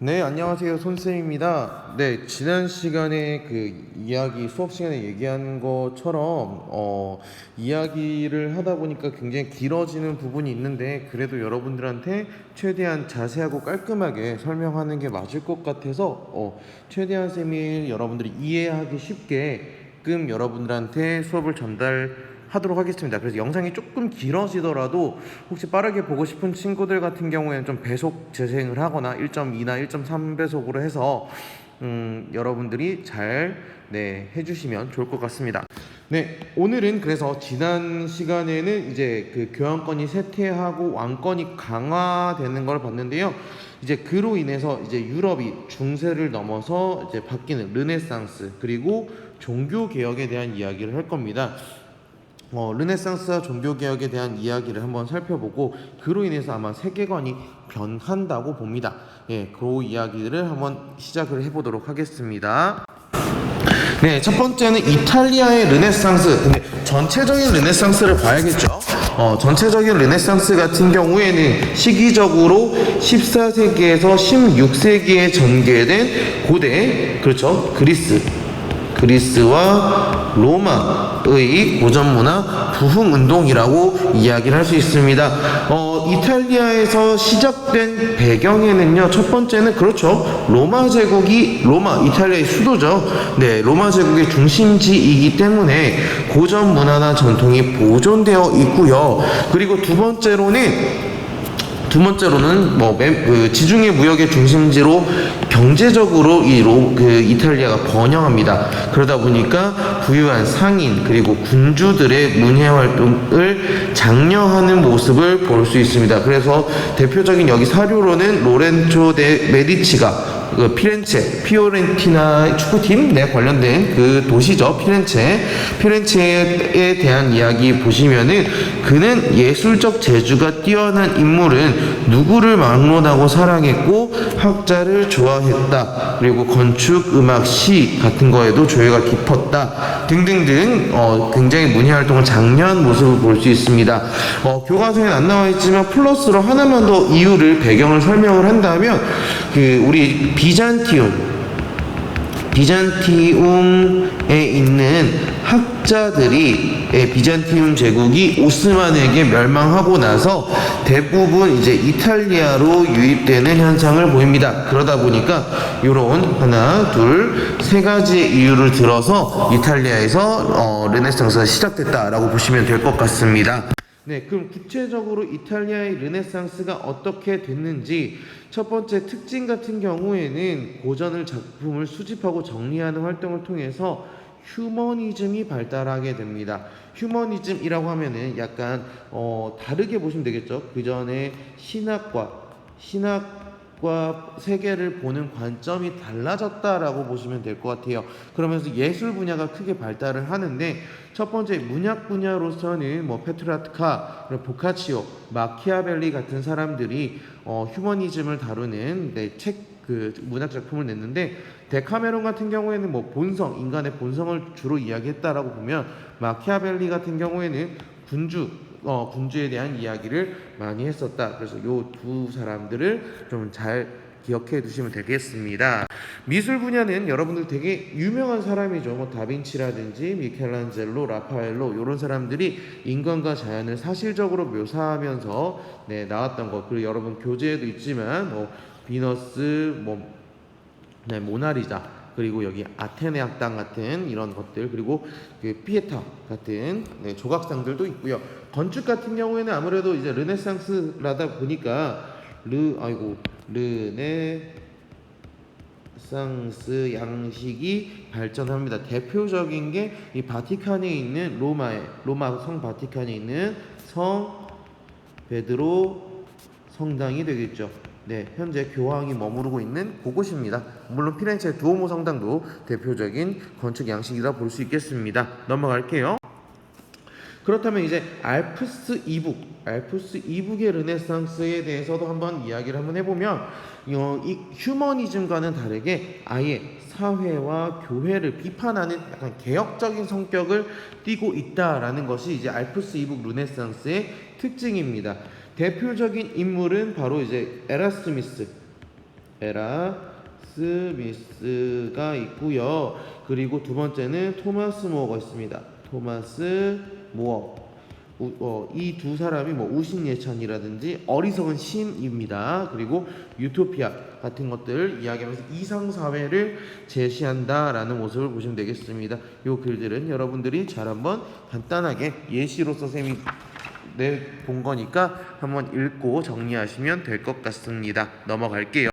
네, 안녕하세요. 손쌤입니다. 네, 지난 시간에 그 이야기, 수업 시간에 얘기한 것처럼, 어, 이야기를 하다 보니까 굉장히 길어지는 부분이 있는데, 그래도 여러분들한테 최대한 자세하고 깔끔하게 설명하는 게 맞을 것 같아서, 어, 최대한 쌤이 여러분들이 이해하기 쉽게끔 여러분들한테 수업을 전달 하도록 하겠습니다. 그래서 영상이 조금 길어지더라도 혹시 빠르게 보고 싶은 친구들 같은 경우에는 좀 배속 재생을 하거나 1.2나 1.3배속으로 해서 음, 여러분들이 잘 네, 해주시면 좋을 것 같습니다. 네, 오늘은 그래서 지난 시간에는 이제 그 교환권이 쇠퇴하고 왕권이 강화되는 걸 봤는데요. 이제 그로 인해서 이제 유럽이 중세를 넘어서 이제 바뀌는 르네상스 그리고 종교 개혁에 대한 이야기를 할 겁니다. 어, 르네상스와 종교 개혁에 대한 이야기를 한번 살펴보고 그로 인해서 아마 세계관이 변한다고 봅니다. 예, 그 이야기들을 한번 시작을 해보도록 하겠습니다. 네, 첫 번째는 이탈리아의 르네상스. 근데 전체적인 르네상스를 봐야겠죠. 어, 전체적인 르네상스 같은 경우에는 시기적으로 14세기에서 16세기에 전개된 고대, 그렇죠. 그리스, 그리스와 로마의 고전 문화 부흥 운동이라고 이야기를 할 수 있습니다. 어, 이탈리아에서 시작된 배경에는요, 첫 번째는 그렇죠. 로마 제국이 로마 이탈리아의 수도죠. 네, 로마 제국의 중심지이기 때문에 고전 문화나 전통이 보존되어 있고요. 그리고 두 번째로는 두 번째로는 뭐 매- 그 지중해 무역의 중심지로 경제적으로 이 로, 그 이탈리아가 번영합니다. 그러다 보니까 부유한 상인 그리고 군주들의 문예 활동을 장려하는 모습을 볼 수 있습니다. 그래서 대표적인 여기 사료로는 로렌초 데 메디치가 그 피렌체, 피오렌티나 축구팀 네 관련된 그 도시죠 피렌체. 피렌체에 대한 이야기 보시면은 그는 예술적 재주가 뛰어난 인물은 누구를 막론하고 사랑했고 학자를 좋아했다. 그리고 건축, 음악, 시 같은 거에도 조예가 깊었다. 등등등 어, 굉장히 문예 활동을 장려한 모습을 볼 수 있습니다. 어, 교과서에는 안 나와 있지만 플러스로 하나만 더 이유를 배경을 설명을 한다면 그 우리 비잔티움 비잔티움에 있는 학자들이 예, 비잔티움 제국이 오스만에게 멸망하고 나서 대부분 이제 이탈리아로 유입되는 현상을 보입니다. 그러다 보니까 이런 하나, 둘, 세 가지의 이유를 들어서 이탈리아에서 어, 르네상스가 시작됐다라고 보시면 될 것 같습니다. 네, 그럼 구체적으로 이탈리아의 르네상스가 어떻게 됐는지 첫 번째 특징 같은 경우에는 고전을 작품을 수집하고 정리하는 활동을 통해서 휴머니즘이 발달하게 됩니다. 휴머니즘이라고 하면은 약간 어, 다르게 보시면 되겠죠. 그 전에 신학과 신학 과 세계를 보는 관점이 달라졌다라고 보시면 될 것 같아요. 그러면서 예술 분야가 크게 발달을 하는데 첫 번째 문학 분야로서는 뭐 페트라트카, 보카치오, 마키아벨리 같은 사람들이 어, 휴머니즘을 다루는 네, 책그 문학 작품을 냈는데 데카메론 같은 경우에는 뭐 본성, 인간의 본성을 주로 이야기했다라고 보면 마키아벨리 같은 경우에는 군주 어, 군주에 대한 이야기를 많이 했었다. 그래서 요 두 사람들을 좀 잘 기억해 두시면 되겠습니다. 미술 분야는 여러분들 되게 유명한 사람이죠. 뭐 다빈치라든지 미켈란젤로, 라파엘로 이런 사람들이 인간과 자연을 사실적으로 묘사하면서 네, 나왔던 것. 그리고 여러분 교재에도 있지만 뭐 비너스, 뭐 네, 모나리자 그리고 여기 아테네 학당 같은 이런 것들 그리고 그 피에타 같은 네, 조각상들도 있고요. 건축 같은 경우에는 아무래도 이제 르네상스라다 보니까 르 아이고 르네상스 양식이 발전합니다. 대표적인 게 이 바티칸에 있는 로마의 로마 성 바티칸에 있는 성 베드로 성당이 되겠죠. 네, 현재 교황이 머무르고 있는 그곳입니다. 물론 피렌체 두오모 성당도 대표적인 건축 양식이라 볼 수 있겠습니다. 넘어갈게요. 그렇다면 이제 알프스 이북, 알프스 이북의 르네상스에 대해서도 한번 이야기를 한번 해보면 어, 이 휴머니즘과는 다르게 아예 사회와 교회를 비판하는 약간 개혁적인 성격을 띠고 있다라는 것이 이제 알프스 이북 르네상스의 특징입니다. 대표적인 인물은 바로 이제 에라스미스, 에라스미스가 있고요. 그리고 두 번째는 토마스 모어가 있습니다. 토마스 모어. 어, 이두 사람이 뭐 우신예찬이라든지 어리석은 신입니다. 그리고 유토피아 같은 것들 이야기하면서 이상 사회를 제시한다라는 모습을 보시면 되겠습니다. 이 글들은 여러분들이 잘 한번 간단하게 예시로 서 쌤이 내본 거니까 한번 읽고 정리하시면 될 것 같습니다. 넘어갈게요.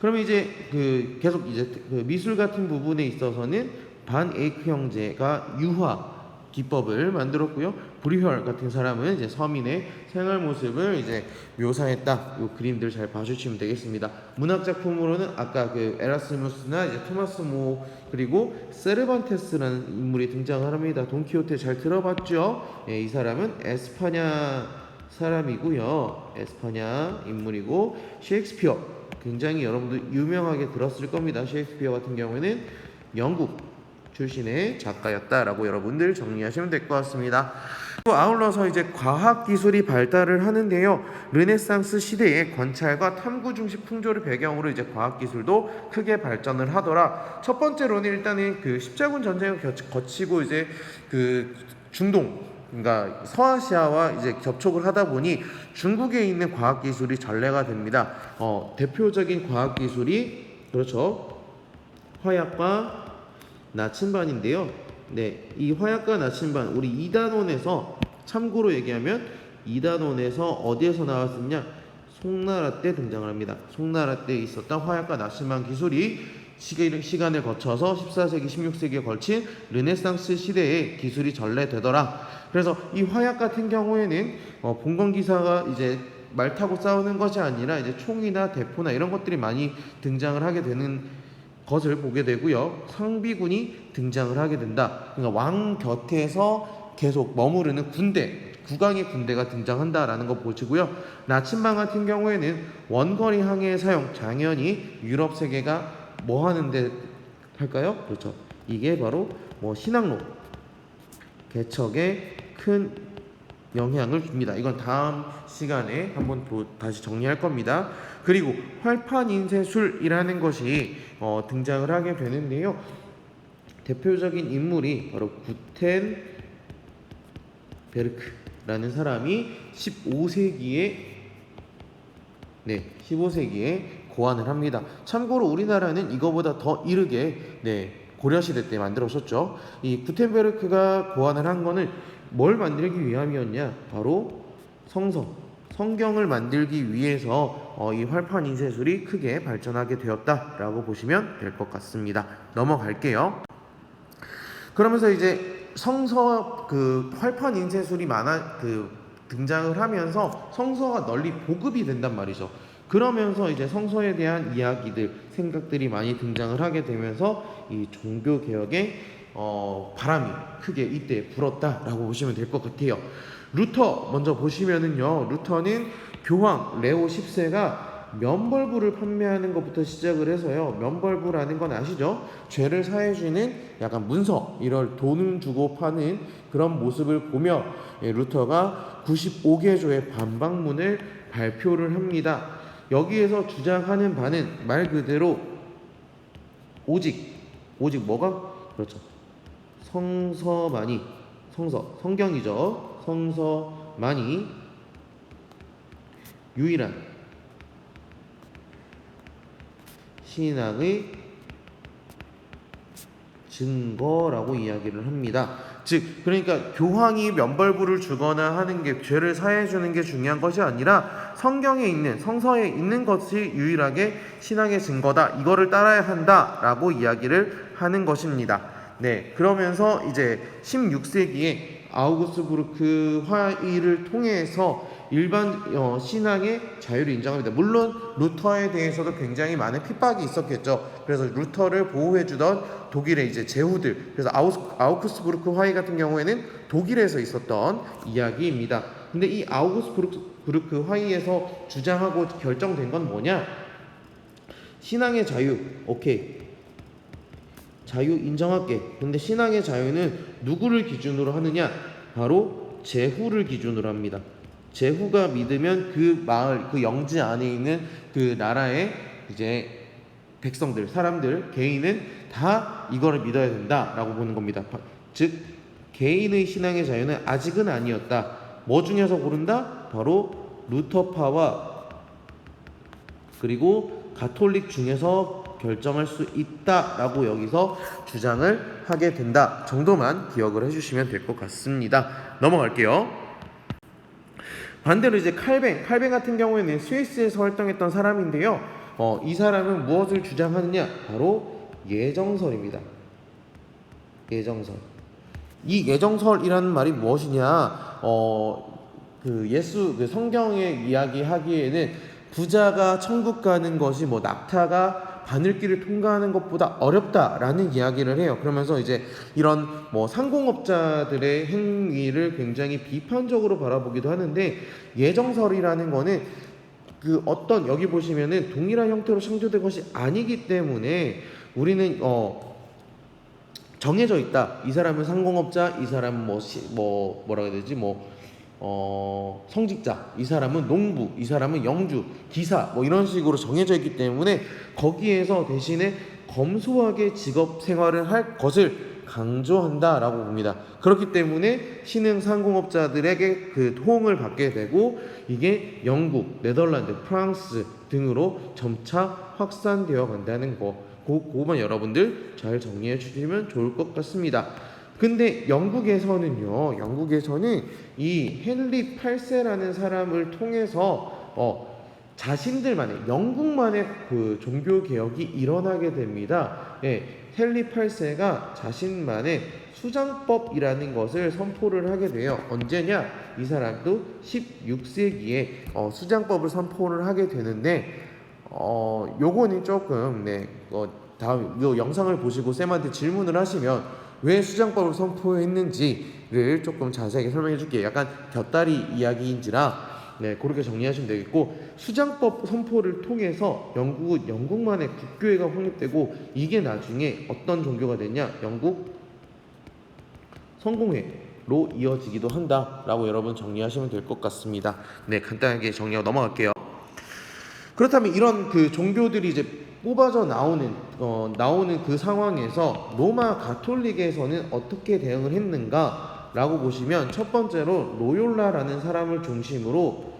그러면 이제 그 계속 이제 그 미술 같은 부분에 있어서는 반 에이크 형제가 유화 기법을 만들었고요. 브리혈 같은 사람은 이제 서민의 생활 모습을 이제 묘사했다. 요 그림들 잘 봐주시면 되겠습니다. 문학 작품으로는 아까 그 에라스무스나 이제 토마스 모 그리고 세르반테스라는 인물이 등장을 합니다. 돈키호테 잘 들어봤죠? 예, 이 사람은 에스파냐 사람이고요. 에스파냐 인물이고 셰익스피어 굉장히 여러분들 유명하게 들었을 겁니다. 셰익스피어 같은 경우에는 영국 출신의 작가였다라고 여러분들 정리하시면 될 것 같습니다. 또 아울러서 이제 과학 기술이 발달을 하는데요. 르네상스 시대의 관찰과 탐구 중식 풍조를 배경으로 이제 과학 기술도 크게 발전을 하더라. 첫 번째로는 일단은 그 십자군 전쟁을 겨- 거치고 이제 그 중동 그러니까 서아시아와 이제 접촉을 하다 보니 중국에 있는 과학 기술이 전래가 됩니다. 어, 대표적인 과학 기술이 그렇죠. 화약과 나침반인데요. 네, 이 화약과 나침반 우리 이단원에서 참고로 얘기하면 이단원에서 어디에서 나왔었냐? 송나라 때 등장을 합니다. 송나라 때 있었던 화약과 나침반 기술이 시간을 거쳐서 14세기, 16세기에 걸친 르네상스 시대에 기술이 전래되더라. 그래서 이 화약 같은 경우에는 어, 봉건 기사가 이제 말 타고 싸우는 것이 아니라 이제 총이나 대포나 이런 것들이 많이 등장을 하게 되는 것을 보게 되고요. 상비군이 등장을 하게 된다. 그러니까 왕 곁에서 계속 머무르는 군대, 국왕의 군대가 등장한다라는 거 보시고요. 나침반 같은 경우에는 원거리 항해 사용, 당연히 유럽 세계가 뭐 하는데 할까요? 그렇죠. 이게 바로 뭐 신항로 개척에 큰 영향을 줍니다. 이건 다음 시간에 한번 또 다시 정리할 겁니다. 그리고 활판 인쇄술이라는 것이 어, 등장을 하게 되는데요. 대표적인 인물이 바로 구텐 베르크라는 사람이 15세기에 네, 15세기에 고안을 합니다. 참고로 우리나라는 이거보다 더 이르게 네, 고려시대 때 만들었었죠. 이 구텐베르크가 고안을 한 거는 뭘 만들기 위함이었냐? 바로 성서, 성경을 만들기 위해서 어, 이 활판 인쇄술이 크게 발전하게 되었다라고 보시면 될 것 같습니다. 넘어갈게요. 그러면서 이제 성서 그 활판 인쇄술이 많아 그 등장을 하면서 성서가 널리 보급이 된단 말이죠. 그러면서 이제 성서에 대한 이야기들, 생각들이 많이 등장을 하게 되면서 이 종교 개혁의 어, 바람이 크게 이때 불었다라고 보시면 될 것 같아요. 루터 먼저 보시면은요. 루터는 교황 레오 10세가 면벌부를 판매하는 것부터 시작을 해서요. 면벌부라는 건 아시죠? 죄를 사해주는 약간 문서, 이럴 돈을 주고 파는 그런 모습을 보며 예, 루터가 95개 조의 반박문을 발표를 합니다. 여기에서 주장하는 바는 말 그대로 오직 오직 뭐가 그렇죠. 성서만이 성서 성경이죠. 성서만이 유일한 신앙의 증거라고 이야기를 합니다. 즉 그러니까 교황이 면벌부를 주거나 하는 게 죄를 사해 주는 게 중요한 것이 아니라 성경에 있는 성서에 있는 것이 유일하게 신앙의 증거다. 이거를 따라야 한다라고 이야기를 하는 것입니다. 네. 그러면서 이제 16세기에 아우구스부르크 화의를 통해서 일반 어, 신앙의 자유를 인정합니다. 물론 루터에 대해서도 굉장히 많은 핍박이 있었겠죠. 그래서 루터를 보호해주던 독일의 이제 제후들, 그래서 아우구스부르크 화의 같은 경우에는 독일에서 있었던 이야기입니다. 근데 이 아우구스부르크 화의에서 주장하고 결정된 건 뭐냐? 신앙의 자유, 오케이. 자유 인정할게. 근데 신앙의 자유는 누구를 기준으로 하느냐? 바로 제후를 기준으로 합니다. 제후가 믿으면 그 마을, 그 영지 안에 있는 그 나라의 이제 백성들, 사람들, 개인은 다 이거를 믿어야 된다라고 보는 겁니다. 바- 즉 개인의 신앙의 자유는 아직은 아니었다. 뭐 중에서 고른다? 바로 루터파와 그리고 가톨릭 중에서 결정할 수 있다라고 여기서 주장을 하게 된다 정도만 기억을 해주시면 될 것 같습니다. 넘어갈게요. 반대로 이제 칼뱅, 칼뱅 같은 경우에는 스위스에서 활동했던 사람인데요. 어, 이 사람은 무엇을 주장하느냐? 바로 예정설입니다. 예정설. 이 예정설이라는 말이 무엇이냐? 어, 그 예수 그 성경에 이야기하기에는 부자가 천국 가는 것이 뭐 낙타가 바늘길을 통과하는 것보다 어렵다라는 이야기를 해요. 그러면서 이제 이런 뭐 상공업자들의 행위를 굉장히 비판적으로 바라보기도 하는데 예정설이라는 거는 그 어떤 여기 보시면은 동일한 형태로 창조된 것이 아니기 때문에 우리는 어 정해져 있다. 이 사람은 상공업자, 이 사람은 뭐, 시, 뭐 뭐라 해야 되지? 뭐 어, 성직자, 이 사람은 농부, 이 사람은 영주, 기사, 뭐 이런 식으로 정해져 있기 때문에 거기에서 대신에 검소하게 직업 생활을 할 것을 강조한다라고 봅니다. 그렇기 때문에 신흥 상공업자들에게 그 호응을 받게 되고 이게 영국, 네덜란드, 프랑스 등으로 점차 확산되어 간다는 거. 그, 그거만 여러분들 잘 정리해 주시면 좋을 것 같습니다. 근데 영국에서는요, 영국에서는 이 헨리 8세라는 사람을 통해서 어, 자신들만의 영국만의 그 종교 개혁이 일어나게 됩니다. 예, 헨리 8세가 자신만의 수장법이라는 것을 선포를 하게 돼요. 언제냐? 이 사람도 16세기에 어, 수장법을 선포를 하게 되는데 어, 요거는 조금 네, 어, 다음 요 영상을 보시고 쌤한테 질문을 하시면 왜 수장법을 선포했는지를 조금 자세하게 설명해 줄게요. 약간 곁다리 이야기인지라 네, 그렇게 정리하시면 되겠고 수장법 선포를 통해서 영국은 영국만의 국교회가 확립되고 이게 나중에 어떤 종교가 됐냐? 영국 성공회로 이어지기도 한다라고 여러분 정리하시면 될 것 같습니다. 네, 간단하게 정리하고 넘어갈게요. 그렇다면 이런 그 종교들이 이제 뽑아져 나오는 어, 나오는 그 상황에서 로마 가톨릭에서는 어떻게 대응을 했는가라고 보시면 첫 번째로 로욜라라는 사람을 중심으로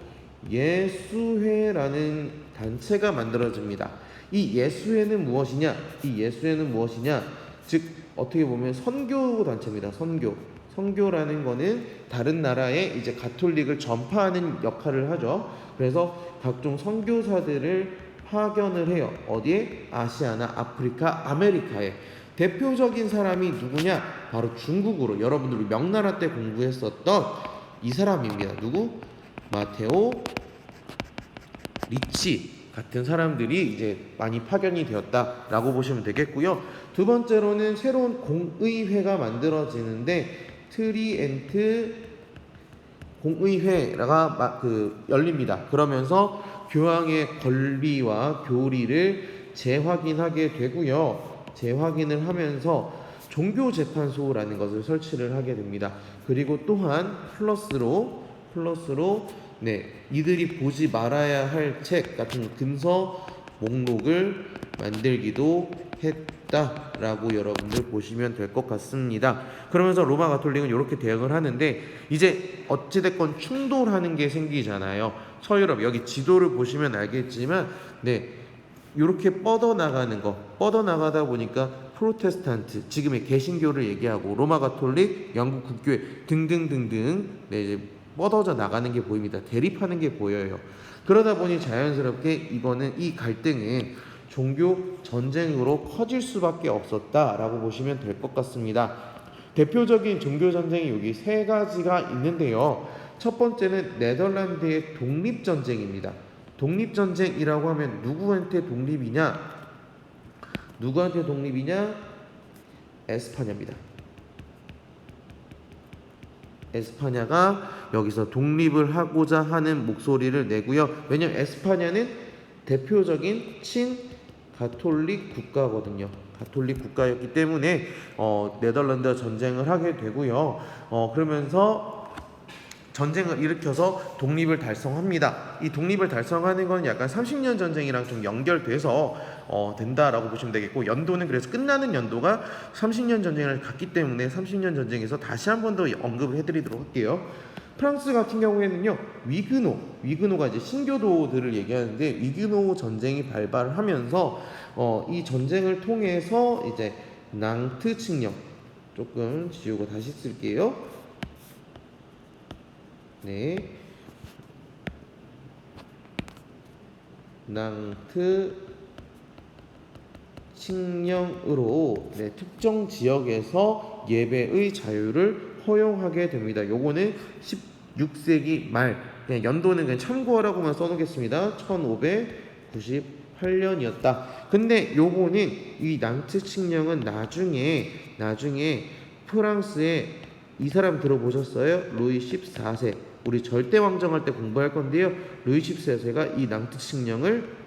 예수회라는 단체가 만들어집니다. 이 예수회는 무엇이냐? 이 예수회는 무엇이냐? 즉 어떻게 보면 선교 단체입니다. 선교. 선교라는 거는 다른 나라에 이제 가톨릭을 전파하는 역할을 하죠. 그래서 각종 선교사들을 파견을 해요. 어디에? 아시아나 아프리카, 아메리카에. 대표적인 사람이 누구냐? 바로 중국으로 여러분들이 명나라 때 공부했었던 이 사람입니다. 누구? 마테오 리치 같은 사람들이 이제 많이 파견이 되었다라고 보시면 되겠고요. 두 번째로는 새로운 공의회가 만들어지는데 트리엔트 공의회가 마- 그 열립니다. 그러면서 교황의 권리와 교리를 재확인하게 되고요. 재확인을 하면서 종교재판소라는 것을 설치를 하게 됩니다. 그리고 또한 플러스로 플러스로 네 이들이 보지 말아야 할 책 같은 금서 목록을 만들기도 했다라고 여러분들 보시면 될 것 같습니다. 그러면서 로마 가톨릭은 이렇게 대응을 하는데 이제 어찌됐건 충돌하는 게 생기잖아요. 서유럽 여기 지도를 보시면 알겠지만 네 이렇게 뻗어 나가는 거 뻗어 나가다 보니까 프로테스탄트 지금의 개신교를 얘기하고 로마 가톨릭 영국 국교회 등등등등 네 이제 뻗어져 나가는 게 보입니다 대립하는 게 보여요 그러다 보니 자연스럽게 이거는 이 갈등은 종교 전쟁으로 커질 수밖에 없었다라고 보시면 될 것 같습니다 대표적인 종교 전쟁이 여기 세 가지가 있는데요 첫 번째는 네덜란드의 독립 전쟁입니다 독립 전쟁이라고 하면 누구한테 독립이냐? 누구한테 독립이냐? 에스파냐입니다. 에스파냐가 여기서 독립을 하고자 하는 목소리를 내고요. 왜냐면 에스파냐는 대표적인 친 가톨릭 국가거든요. 가톨릭 국가였기 때문에 어, 네덜란드와 전쟁을 하게 되고요. 어, 그러면서 전쟁을 일으켜서 독립을 달성합니다. 이 독립을 달성하는 건 약간 30년 전쟁이랑 좀 연결돼서 어, 된다라고 보시면 되겠고 연도는 그래서 끝나는 연도가 30년 전쟁을 갔기 때문에 30년 전쟁에서 다시 한 번 더 언급을 해드리도록 할게요. 프랑스 같은 경우에는요 위그노 위그노가 이제 신교도들을 얘기하는데 위그노 전쟁이 발발을 하면서 어, 이 전쟁을 통해서 이제 낭트 칙령 조금 지우고 다시 쓸게요. 네. 낭트 칙령으로 네, 특정 지역에서 예배의 자유를 허용하게 됩니다. 요거는 16세기 말 그냥 연도는 그냥 참고하라고만 써놓겠습니다. 1598년이었다. 근데 요거는 이 낭트 칙령은 나중에 나중에 프랑스에 이 사람 들어보셨어요? 루이 14세. 우리 절대 왕정할 때 공부할 건데요. 루이 14세가 이 낭트 칙령을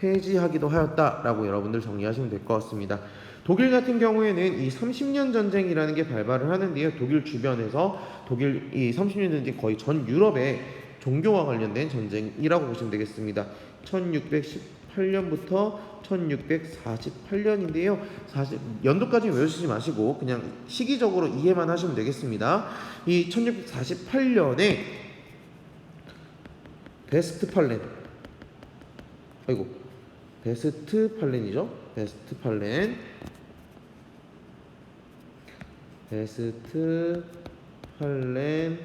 폐지하기도 하였다라고 여러분들 정리하시면 될 것 같습니다. 독일 같은 경우에는 이 30년 전쟁이라는 게 발발을 하는데요. 독일 주변에서 독일 이 30년 전쟁 거의 전 유럽에 종교와 관련된 전쟁이라고 보시면 되겠습니다. 1618년부터 1648년인데요. 사실 연도까지 외우시지 마시고 그냥 시기적으로 이해만 하시면 되겠습니다. 이 1648년에 베스트팔렌 아이고 베스트 팔렌이죠. 베스트 팔렌 베스트 팔렌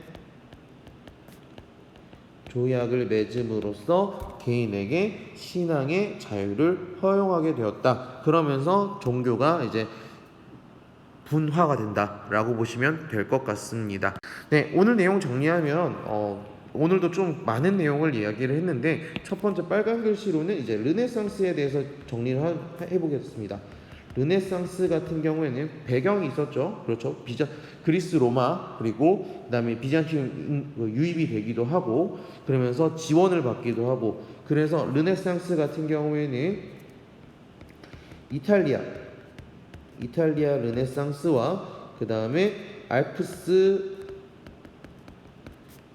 조약을 맺음으로써 개인에게 신앙의 자유를 허용하게 되었다. 그러면서 종교가 이제 분화가 된다라고 보시면 될 것 같습니다. 네, 오늘 내용 정리하면 어, 오늘도 좀 많은 내용을 이야기를 했는데 첫 번째 빨간 글씨로는 이제 르네상스에 대해서 정리를 하- 해보겠습니다. 르네상스 같은 경우에는 배경이 있었죠. 그렇죠. 비자 그리스 로마 그리고 그다음에 비잔틴 인- 그 유입이 되기도 하고 그러면서 지원을 받기도 하고 그래서 르네상스 같은 경우에는 이탈리아 이탈리아 르네상스와 그 다음에 알프스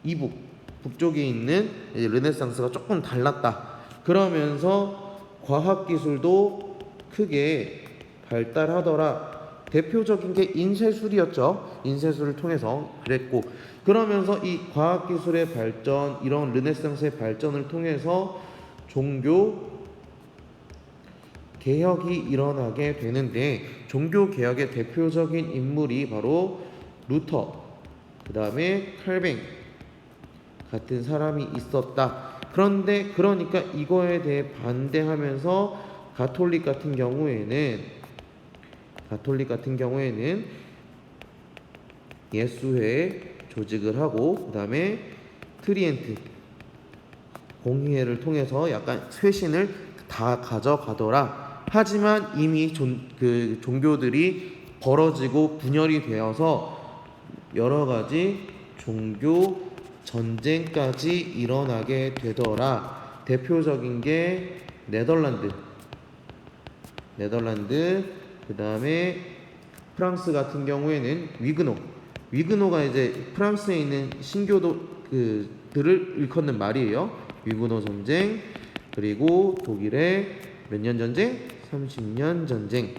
이북 북쪽에 있는 르네상스가 조금 달랐다. 그러면서 과학 기술도 크게 발달하더라. 대표적인 게 인쇄술이었죠. 인쇄술을 통해서 그랬고 그러면서 이 과학 기술의 발전 이런 르네상스의 발전을 통해서 종교 개혁이 일어나게 되는데 종교 개혁의 대표적인 인물이 바로 루터, 그 다음에 칼뱅 같은 사람이 있었다. 그런데 그러니까 이거에 대해 반대하면서 가톨릭 같은 경우에는 가톨릭 같은 경우에는 예수회 조직을 하고 그 다음에 트리엔트 공의회를 통해서 약간 쇄신을 다 가져가더라. 하지만 이미 존, 그 종교들이 벌어지고 분열이 되어서 여러 가지 종교 전쟁까지 일어나게 되더라. 대표적인 게 네덜란드, 네덜란드, 그 다음에 프랑스 같은 경우에는 위그노, 위그노가 이제 프랑스에 있는 신교도 그들을 일컫는 말이에요. 위그노 전쟁, 그리고 독일의 몇 년 전쟁? 30년 전쟁.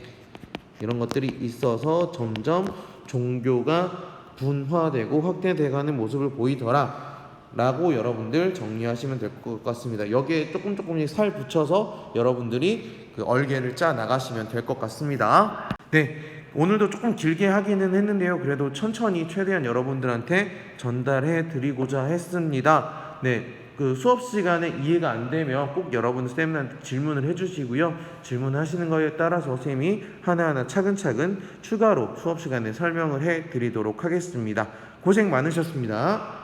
이런 것들이 있어서 점점 종교가 분화되고 확대돼가는 모습을 보이더라. 라고 여러분들 정리하시면 될 것 같습니다. 여기에 조금 조금씩 살 붙여서 여러분들이 그 얼개를 짜 나가시면 될 것 같습니다. 네. 오늘도 조금 길게 하기는 했는데요. 그래도 천천히 최대한 여러분들한테 전달해 드리고자 했습니다. 네. 그 수업 시간에 이해가 안 되면 꼭 여러분 쌤한테 질문을 해주시고요. 질문하시는 거에 따라서 쌤이 하나하나 차근차근 추가로 수업 시간에 설명을 해 드리도록 하겠습니다. 고생 많으셨습니다.